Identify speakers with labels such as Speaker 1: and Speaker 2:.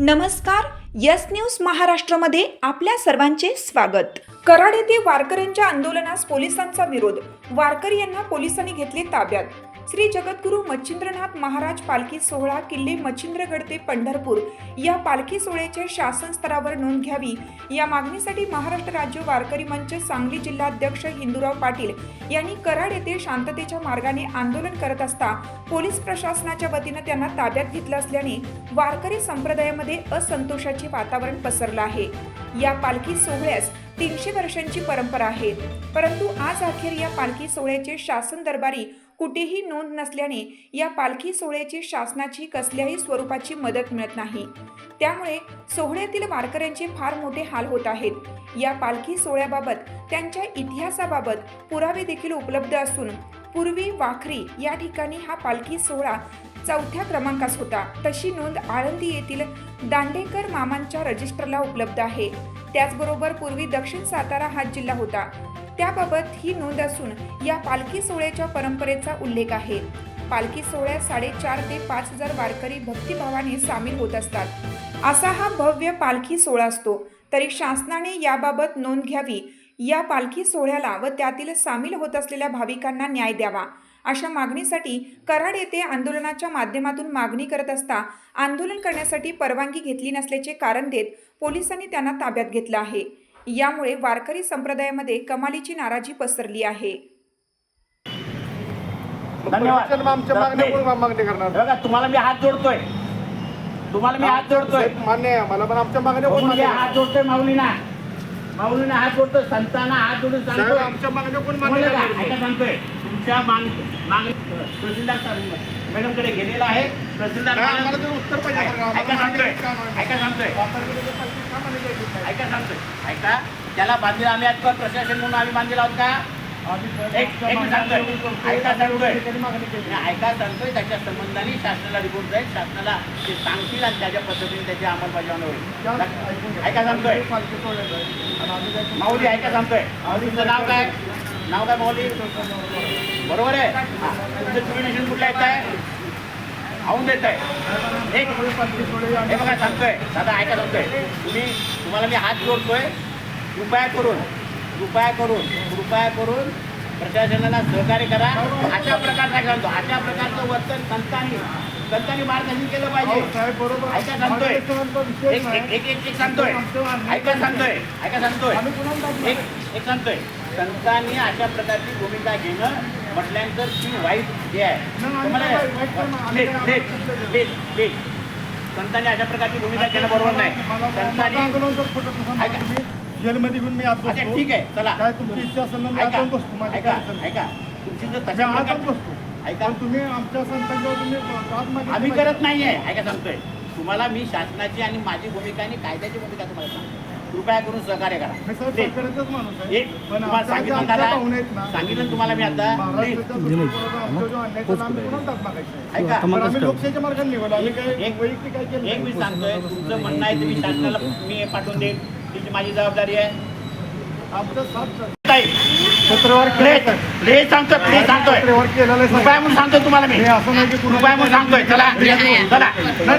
Speaker 1: नमस्कार yes news महाराष्ट्रामध्ये आपल्या सर्वांचे स्वागत. कराड येथे वारकऱ्यांच्या आंदोलनास पोलिसांचा विरोध. वारकरी यांना पोलिसांनी घेतले ताब्यात. श्री जगद्गुरू मच्छिंद्रनाथ महाराज पालखी सोहळा किल्ले मच्छिंद्रगड ते पंढरपूर या पालखी सोहळ्याचे शासन स्तरावर नोंद घ्यावी. या मागणीसाठी महाराष्ट्र राज्य वारकरी मंच सांगली जिल्हाध्यक्ष हिंदूराव पाटील यांनी कराड येथे शांततेच्या मार्गाने आंदोलन करत असता पोलीस प्रशासनाच्या वतीनं त्यांना ताब्यात घेतलं असल्याने वारकरी संप्रदायामध्ये असंतोषाचे वातावरण पसरलं आहे. या पालखी सोहळ्यास तीनशे वर्षांची परंपरा आहे. परंतु आज अखेर या पालखी सोहळ्याचे शासन दरबारी कुठेही नोंद नसल्याने या पालखी सोहळ्याची शासनाची कसल्याही स्वरूपाची मदत मिळत नाही. त्यामुळे सोहळ्यातील वारकऱ्यांचे फार मोठे हाल होत आहेत. या पालखी सोहळ्याबाबत त्यांच्या इतिहासाबाबत पुरावे देखील उपलब्ध असून पूर्वी वाखरी या ठिकाणी हा पालखी सोहळा चौथ्या क्रमांकास होता. तशी नोंद आळंदी येथील दांडेकर मामांच्या रजिस्टरला उपलब्ध आहे. त्याचबरोबर पूर्वी दक्षिण सातारा हा जिल्हा होता. त्याबाबत ही नोंद असून या पालखी सोहळ्याच्या परंपरेचा उल्लेख आहे. पालखी सोहळ्यात साडेचार ते पाच हजार वारकरी भक्तिभावाने सामील होत असतात. असा हा भव्य पालखी सोहळा असतो. तरी शासनाने याबाबत नोंद घ्यावी. या पालखी सोहळ्याला व त्यातील सामील होत असलेल्या भाविकांना न्याय द्यावा. अशा मागणीसाठी कराड येथे आंदोलनाच्या माध्यमातून मागणी करत असता आंदोलन करण्यासाठी परवानगी घेतली नसल्याचे कारण देत पोलिसांनी त्यांना ताब्यात घेतलं आहे. यामुळे वारकरी संप्रदायामध्ये कमालीची नाराजी पसरली आहे.
Speaker 2: धन्यवाद.
Speaker 3: मग आमच्या मागण्या
Speaker 2: नाही.
Speaker 3: कोण मागणी करणार.
Speaker 2: बघा तुम्हाला मी हात जोडतोय. तुम्हाला मी हात जोडतोय.
Speaker 3: साहेब, मान्य आहे. मला पण आमच्या मागण्या?
Speaker 2: हात जोडतोय माऊलीना. माऊलीना हात जोडतोय संतांना हात जोडून सांगतोय.
Speaker 3: आमच्या मागण्या कोण मान्य
Speaker 2: सांगतोय. तुमच्या मागणी मागणी तहसीलदार मॅडमकडे गेलेला आहे. तहसीलदार
Speaker 3: नाही,
Speaker 2: मॅडम-
Speaker 3: आम्हाला ते उत्तर पाहिजे. बरं का?
Speaker 2: ऐका
Speaker 3: आम्हाला
Speaker 2: सांगतोय. ऐका? ऐका ऐका. त्याला बांधलेला आम्ही आज प्रशासन म्हणून आम्ही बांधलेला आहोत का? ऐका सांगतोय. ऐका त्याच्या संबंधाने शासनाला रिपोर्ट जाईल. शासनाला ते सांगतील आणि त्याच्या पद्धतीने त्याची अंमलबजावणी
Speaker 3: त्या
Speaker 2: होईल. ऐका सांगतोय. माऊली ऐका सांगतोय. माऊलीचं नाव काय? नाव काय माऊली बरोबर आहे. हा. तुमचं जुबिनेशन कुठलं येत आहे? आऊन देत आहे एक हे बघा सांगतोय. दादा ऐका सांगतोय. तुम्ही तुम्हाला मी हात जोडतोय. कृपया करून कृपया करून कृपया करून प्रशासनाला सहकार्य करा. अशा प्रकारचा घालतो अशा प्रकारचं वर्तन संतांनी संतांनी मार्गदर्शन केलं पाहिजे.
Speaker 3: बरोबर.
Speaker 2: ऐका सांगतोय. एक. एक सांगतोय. ऐका सांगतोय. ऐका सांगतोय. एक सांगतोय. संतांनी अशा प्रकारची भूमिका घेणं म्हटल्यानंतर ती वाईट हे आहे.
Speaker 3: नाही,
Speaker 2: संतांनी अशा प्रकारची भूमिका घेणं बरोबर नाही. संतांनी
Speaker 3: जेलमध्ये घेऊन मी
Speaker 2: अच्छा
Speaker 3: बसतो.
Speaker 2: ठीक आहे चला.
Speaker 3: काय तुमची इच्छा असेल ना
Speaker 2: ऐका ऐका. ऐका. तुमची जर तशा
Speaker 3: बसतो.
Speaker 2: ऐका.
Speaker 3: तुम्ही आमच्या संतांच्यावर तुम्ही
Speaker 2: आम्ही. करत नाहीये. ऐका सांगतोय. तुम्हाला मी शासनाची आणि माझी भूमिका आणि कायद्याची भूमिका तुम्हाला सांगतो कृपया करून सहकार्य करा. एक सांगितलं दादा तुम्हाला मी आता? ऐका.
Speaker 3: पण आम्ही लोकशाहीच्या मार्गाने निवडलो आम्ही
Speaker 2: एक-
Speaker 3: काय
Speaker 2: एक-
Speaker 3: वैयक्तिक काय केलं
Speaker 2: एक मी
Speaker 3: नाही.
Speaker 2: सांगतोय तुमचं म्हणणं आहे तुम्ही शासनाला मी पाठवून देईन. तिची माझी जबाबदारी आहे. सांगतोय सांगतोय. कृपया म्हणून तुम्हाला मी.
Speaker 3: असं नाही की
Speaker 2: कृपया म्हणून सांगतोय. चला. चला
Speaker 3: नाही